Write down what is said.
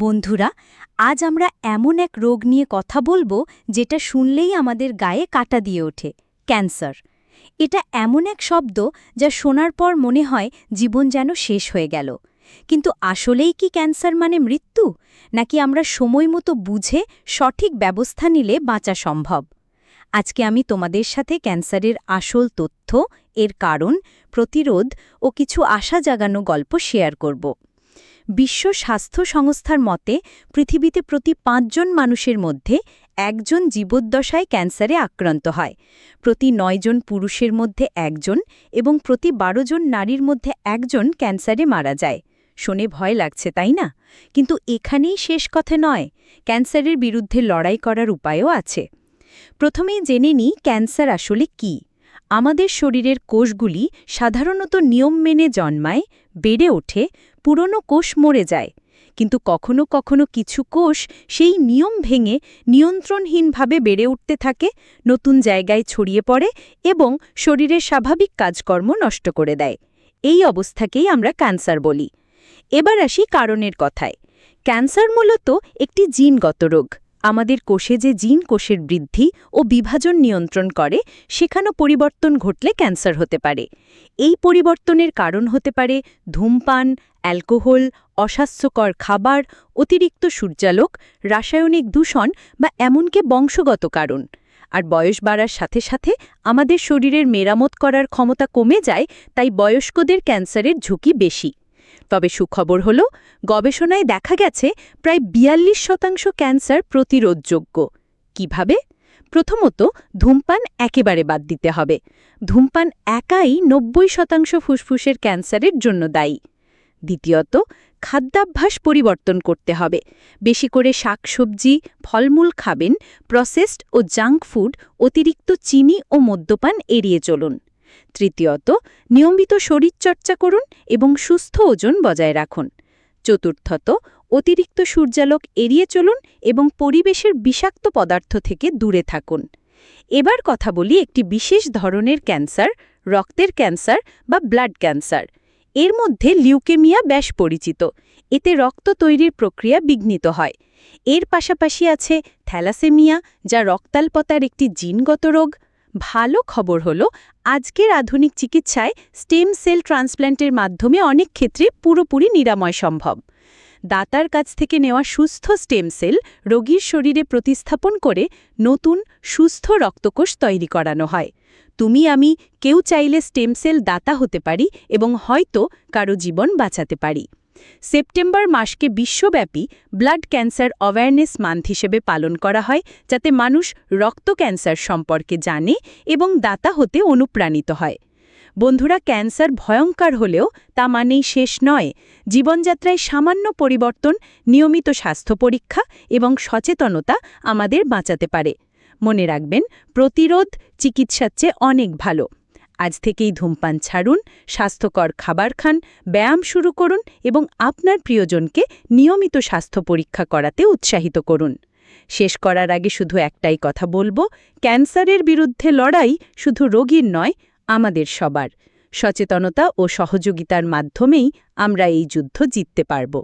বন্ধুরা, আজ আমরা এমন এক রোগ নিয়ে কথা বলব যেটা শুনলেই আমাদের গায়ে কাটা দিয়ে ওঠে, ক্যান্সার। এটা এমন এক শব্দ যা শোনার পর মনে হয় জীবন যেন শেষ হয়ে গেল। কিন্তু আসলেই কি ক্যান্সার মানে মৃত্যু? নাকি আমরা সময় মতো বুঝে সঠিক ব্যবস্থা নিলে বাঁচা সম্ভব? আজকে আমি তোমাদের সাথে ক্যান্সারের আসল তথ্য, এর কারণ, প্রতিরোধ ও কিছু আশা জাগানো গল্প শেয়ার করব। বিশ্ব স্বাস্থ্য সংস্থার মতে, পৃথিবীতে প্রতি পাঁচজন মানুষের মধ্যে একজন জীবদ্দশায় ক্যান্সারে আক্রান্ত হয়। প্রতি নয়জন পুরুষের মধ্যে একজন এবং প্রতি বারো জন নারীর মধ্যে একজন ক্যান্সারে মারা যায়। শুনে ভয় লাগছে, তাই না? কিন্তু এখানেই শেষ কথা নয়, ক্যান্সারের বিরুদ্ধে লড়াই করার উপায়ও আছে। প্রথমেই জেনে নিই ক্যান্সার আসলে কী। আমাদের শরীরের কোষগুলি সাধারণত নিয়ম মেনে জন্মায়, বেড়ে ওঠে পুরনো কোষ মরে যায়। কিন্তু কখনো কখনো কিছু কোষ সেই নিয়ম ভেঙে নিয়ন্ত্রণহীনভাবে বেড়ে উঠতে থাকে, নতুন জায়গায় ছড়িয়ে পড়ে এবং শরীরের স্বাভাবিক কাজকর্ম নষ্ট করে দেয়। এই অবস্থাকেই আমরা ক্যান্সার বলি। এবার আসি কারণের কথায়। ক্যান্সার মূলত একটি জিনগত রোগ। আমাদের কোষে যে জিন কোষের বৃদ্ধি ও বিভাজন নিয়ন্ত্রণ করে, সেখানেও পরিবর্তন ঘটলে ক্যান্সার হতে পারে। এই পরিবর্তনের কারণ হতে পারে ধূমপান, অ্যালকোহল, অস্বাস্থ্যকর খাবার, অতিরিক্ত সূর্যালোক, রাসায়নিক দূষণ বা এমনকি বংশগত কারণ। আর বয়স বাড়ার সাথে সাথে আমাদের শরীরের মেরামত করার ক্ষমতা কমে যায়, তাই বয়স্কদের ক্যান্সারের ঝুঁকি বেশি। তবে সুখবর হল, গবেষণায় দেখা গেছে প্রায় বিয়াল্লিশ শতাংশ ক্যান্সার প্রতিরোধযোগ্য। কীভাবে? প্রথমত, ধূমপান একেবারে বাদ দিতে হবে। ধূমপান একাই নব্বই শতাংশ ফুসফুসের ক্যান্সারের জন্য দায়ী। দ্বিতীয়ত, খাদ্যাভ্যাস পরিবর্তন করতে হবে। বেশি করে শাকসবজি, ফলমূল খাবেন, প্রসেসড ও জাঙ্ক ফুড, অতিরিক্ত চিনি ও মদ্যপান এড়িয়ে চলুন। তৃতীয়ত, নিয়মিত শরীরচর্চা করুন এবং সুস্থ ওজন বজায় রাখুন। চতুর্থত, অতিরিক্ত সূর্যালোক এড়িয়ে চলুন এবং পরিবেশের বিষাক্ত পদার্থ থেকে দূরে থাকুন। এবার কথা বলি একটি বিশেষ ধরনের ক্যান্সার, রক্তের ক্যান্সার বা ব্লাড ক্যান্সার। এর মধ্যে লিউকেমিয়া বেশ পরিচিত। এতে রক্ত তৈরির প্রক্রিয়া বিঘ্নিত হয়। এর পাশাপাশি আছে থ্যালাসেমিয়া, যা রক্তাল্পতার একটি জিনগত রোগ। ভালো খবর হলো, আজকের আধুনিক চিকিৎসায় স্টেম সেল ট্রান্সপ্ল্যান্টের মাধ্যমে অনেক ক্ষেত্রে পুরোপুরি নিরাময় সম্ভব। দাতার কাছ থেকে নেওয়া সুস্থ স্টেম সেল রোগীর শরীরে প্রতিস্থাপন করে নতুন, সুস্থ রক্তকোষ তৈরি করানো হয়। তুমি, আমি কেউ চাইলে স্টেম সেল দাতা হতে পারি এবং হয়তো কারও জীবন বাঁচাতে পারি। সেপ্টেম্বর মাসকে বিশ্বব্যাপী ব্লাড ক্যান্সার অ্যাওয়ারনেস মান্থ হিসেবে পালন করা হয়, যাতে মানুষ রক্ত ক্যান্সার সম্পর্কে জানে এবং দাতা হতে অনুপ্রাণিত হয়। বন্ধুরা, ক্যান্সার ভয়ঙ্কর হলেও তা মানেই শেষ নয়। জীবনযাত্রায় সামান্য পরিবর্তন, নিয়মিত স্বাস্থ্য পরীক্ষা এবং সচেতনতা আমাদের বাঁচাতে পারে। মনে রাখবেন, প্রতিরোধ চিকিৎসার চেয়ে অনেক ভালো। আজ থেকেই ধূমপান ছাড়ুন, স্বাস্থ্যকর খাবার খান, ব্যায়াম শুরু করুন এবং আপনার প্রিয়জনকে নিয়মিত স্বাস্থ্য পরীক্ষা করাতে উৎসাহিত করুন। শেষ করার আগে শুধু একটাই কথা বলব, ক্যান্সারের বিরুদ্ধে লড়াই শুধু রোগীর নয়, আমাদের সবার। সচেতনতা ও সহযোগিতার মাধ্যমেই আমরা এই যুদ্ধ জিততে পারব।